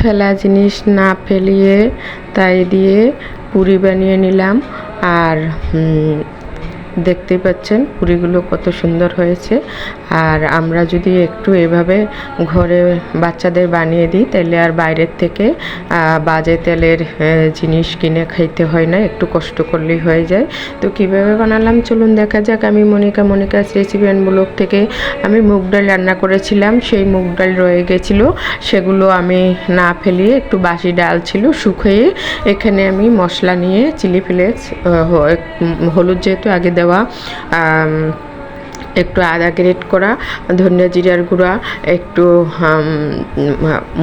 ফেলা জিনিস না ফেলিয়ে তাই দিয়ে পুরি বানিয়ে নিলাম। আর হুম, দেখতেই পাচ্ছেন পুরিগুলো কত সুন্দর হয়েছে। আর আমরা যদি একটু এভাবে ঘরে বাচ্চাদের বানিয়ে দিই তাহলে আর বাইরের থেকে বাজে তেলের জিনিস কিনে খাইতে হয় না একটু কষ্ট করলেই হয়ে যায়। তো কীভাবে বানালাম? চলুন দেখা যাক। আমি মনিকা মনিকাস রেসিপি ব্লগ থেকে আমি মুগ ডাল রান্না করেছিলাম। সেই মুগ ডাল রয়ে গেছিল। সেগুলো আমি না ফেলিয়ে একটু বাসি ডাল ছিল শুকিয়ে এখানে আমি মশলা নিয়ে চিলি ফ্লেক্স হলুদ যেহেতু আগে দেওয়া আম, একটু আদা গ্রেট করা, ধনিয়া জিরার গুঁড়া, একটু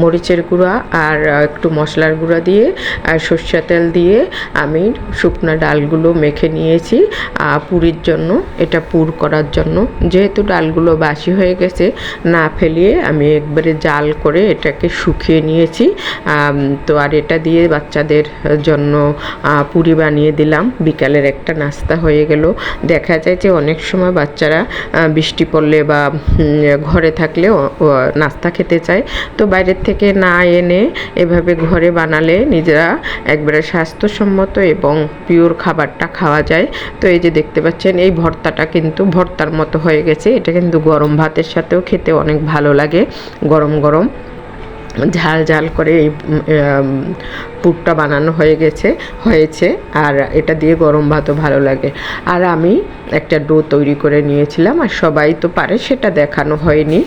মরিচের গুঁড়া আর একটু মশলার গুঁড়া দিয়ে আর সর্ষে তেল দিয়ে আমি শুকনো ডালগুলো মেখে নিয়েছি পুরির জন্য, এটা পুর করার জন্য। যেহেতু ডালগুলো বাসি হয়ে গেছে, না ফেলিয়ে আমি একবারে জাল করে এটাকে শুকিয়ে নিয়েছি তো আর এটা দিয়ে বাচ্চাদের জন্য পুরি বানিয়ে দিলাম। বিকালের একটা নাস্তা হয়ে গেল। দেখা যায় যে অনেক সময় বাচ্চারা বৃষ্টি পড়লে বা ঘরে থাকলে নাস্তা খেতে চায়। তো বাইরের থেকে না এনে এভাবে ঘরে বানালে নিজেরা একবারে স্বাস্থ্যসম্মত এবং পিওর খাবারটা খাওয়া যায়। তো এই যে দেখতে পাচ্ছেন, এই ভর্তাটা কিন্তু ভর্তার মতো হয়ে গেছে। এটা কিন্তু গরম ভাতের সাথেও খেতে অনেক ভালো লাগে, গরম গরম। ঝাল ঝাল করে এই পুরটা বানানো হয়ে গেছে, হয়েছে। আর এটা দিয়ে গরম ভাতও ভালো লাগে। আর আমি একটা ডো তৈরি করে নিয়েছিলাম আর সবাই তো পারে, সেটা দেখানো হয়নি।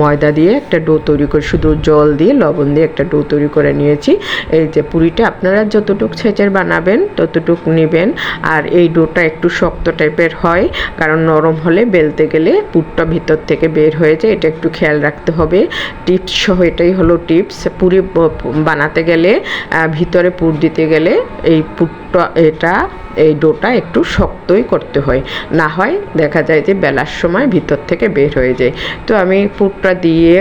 ময়দা দিয়ে একটা ডো তৈরি করে, শুধু জল দিয়ে লবণ দিয়ে একটা ডো তৈরি করে নিয়েছি। এই যে পুরিটা আপনারা যতটুকু ছেঁচের বানাবেন, ততটুকু নেবেন। আর এই ডোটা একটু শক্ত টাইপের হয়, কারণ নরম হলে বেলতে গেলে পুরটা ভিতর থেকে বের হয়ে যায়, এটা একটু খেয়াল রাখতে হবে। টিপস সহ এটাই হলো টিপস, পুরি বানাতে গেলে ভিতরে পুর দিতে গেলে এই পুরটা এটা, এই ডোটা একটু শক্তই করতে হয়। না হয় দেখা যায় যে বেলার সময় ভিতর থেকে বের হয়ে যায়। তো আমি পুরটা দিয়ে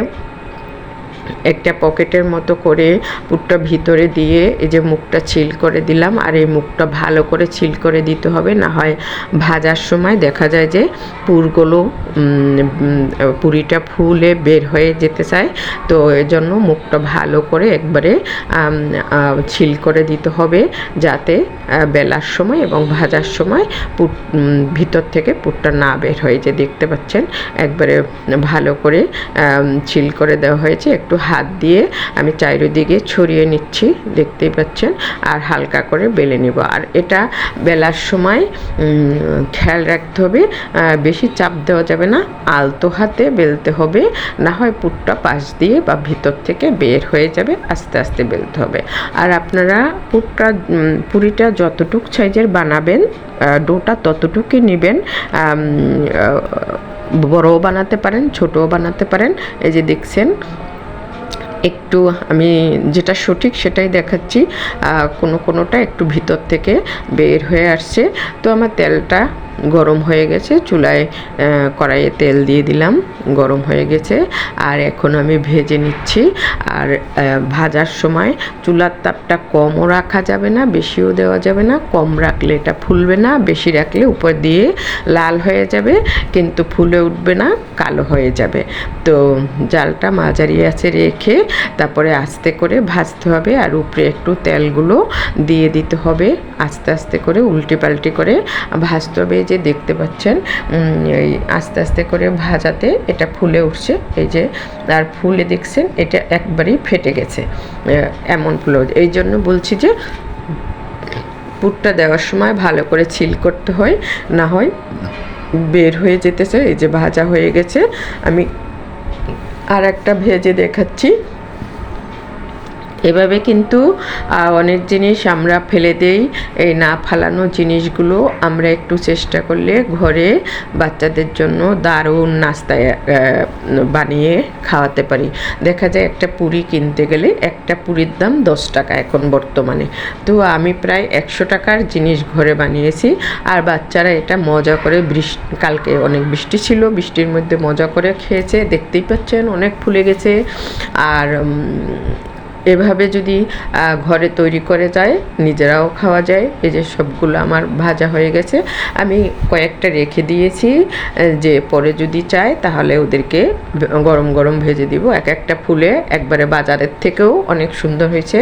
একটা পকেটের মতো করে পুরটা ভিতরে দিয়ে এই যে মুখটা ছিল করে দিলাম আর এই মুখটা ভালো করে ছিল করে দিতে হবে। না হয় ভাজার সময় দেখা যায় যে পুরগুলো পুরিটা ফুলে বের হয়ে যেতে চায়। তো এর জন্য মুখটা ভালো করে একবারে ছিল করে দিতে হবে যাতে বেলার সময় এবং ভাজার সময় পুট ভিতর থেকে পুরটা না বের হয়ে যে দেখতে পাচ্ছেন? একবারে ভালো করে ছিল করে দেওয়া হয়েছে। একটু হাত দিয়ে আমি চারিদিকে ছড়িয়ে নিচ্ছি, দেখতেই পাচ্ছেন, আর হালকা করে বেলে নেব। আর এটা বেলার সময় খেয়াল রাখতে হবে বেশি চাপ দেওয়া যাবে না, আলতো হাতে বেলতে হবে, না হয় পুরটা পাশ দিয়ে বা ভিতর থেকে বের হয়ে যাবে, আস্তে আস্তে বেলতে হবে। আর আপনারা পুরটা পুরিটা যতটুক সাইজের বানাবেন ডোটা ততটুকুই নেবেন বড়ও বানাতে পারেন, ছোটও বানাতে পারেন। এই যে দেখছেন একটু আমি যেটা সঠিক সেটাই দেখাচ্ছি কোনো কোনোটা একটু ভিতর থেকে বের হয়ে আসছে। তো আমার তেলটা গরম হয়ে গেছে, চুলায় কড়াইয়ে তেল দিয়ে দিলাম, গরম হয়ে গেছে। আর এখন আমি ভেজে নিচ্ছি। আর ভাজার সময় চুলার তাপটা কমও রাখা যাবে না, বেশিও দেওয়া যাবে না, কম রাখলে এটা ফুলবে না, বেশি রাখলে উপর দিয়ে লাল হয়ে যাবে, কিন্তু ফুলে উঠবে না, কালো হয়ে যাবে। তো জালটা মাঝারি আছে রেখে তারপরে আস্তে করে ভাজতে হবে আর উপরে একটু তেলগুলো দিয়ে দিতে হবে। আস্তে আস্তে করে উল্টে পাল্টি করে ভাজতে হবে। যে দেখতে পাচ্ছেন এই আস্তে আস্তে করে ভাজাতে এটা ফুলে উঠছে। এই যে, আর ফুলে দেখছেন, এটা একবারেই ফেটে গেছে এমন ফুলে এই জন্য বলছি যে, পুরটা দেওয়ার সময় ভালো করে ছিল করতে হয়, না হয় বের হয়ে যেতেছে, এই যে ভাজা হয়ে গেছে। আমি আর একটা ভেজে দেখাচ্ছি। এভাবে কিন্তু অনেক জিনিস আমরা ফেলে দেই। এই না ফালানো জিনিসগুলো আমরা একটু চেষ্টা করলে ঘরে বাচ্চাদের জন্য দারুণ নাস্তায় বানিয়ে খাওয়াতে পারি। দেখা যায় একটা পুরি কিনতে গেলে একটা পুরির দাম দশ টাকা এখন বর্তমানে। তো আমি প্রায় একশো টাকার জিনিস ঘরে বানিয়েছি। আর বাচ্চারা এটা মজা করে বৃষ্টি কালকে অনেক বৃষ্টি ছিল, বৃষ্টির মধ্যে মজা করে খেয়েছে। দেখতেই পাচ্ছেন, অনেক ফুলে গেছে। আর এভাবে যদি ঘরে তৈরি করে যায়, নিজেরাও খাওয়া যায়, এই যে সবগুলো আমার ভাজা হয়ে গেছে। আমি কয়েকটা রেখে দিয়েছি যে পরে যদি চায় তাহলে ওদেরকে গরম গরম ভেজে দিব। এক একটা ফুলে একবারে বাজারের থেকেও অনেক সুন্দর হয়েছে।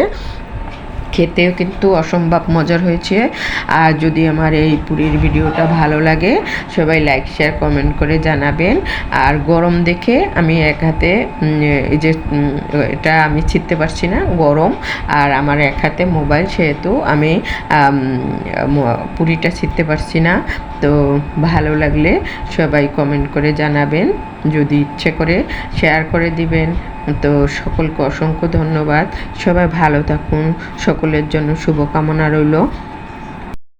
খেতেও কিন্তু অসম্ভব মজার হয়েছে। আর যদি আমার এই পুরীর ভিডিওটা ভালো লাগে, সবাই লাইক শেয়ার কমেন্ট করে জানাবেন। আর গরম দেখে আমি এক হাতে এই যে এটা আমি ছিটতে পারছি না, গরম। আর আমার এক হাতে মোবাইল, সেহেতু আমি পুরিটা ছিটতে পারছি না। তো ভালো লাগলে সবাই কমেন্ট করে জানাবেন। যদি ইচ্ছে করে শেয়ার করে দিবেন। তো সকলকে অসংখ্য ধন্যবাদ। সবাই ভালো থাকুন। সকলের জন্য শুভকামনা রইল।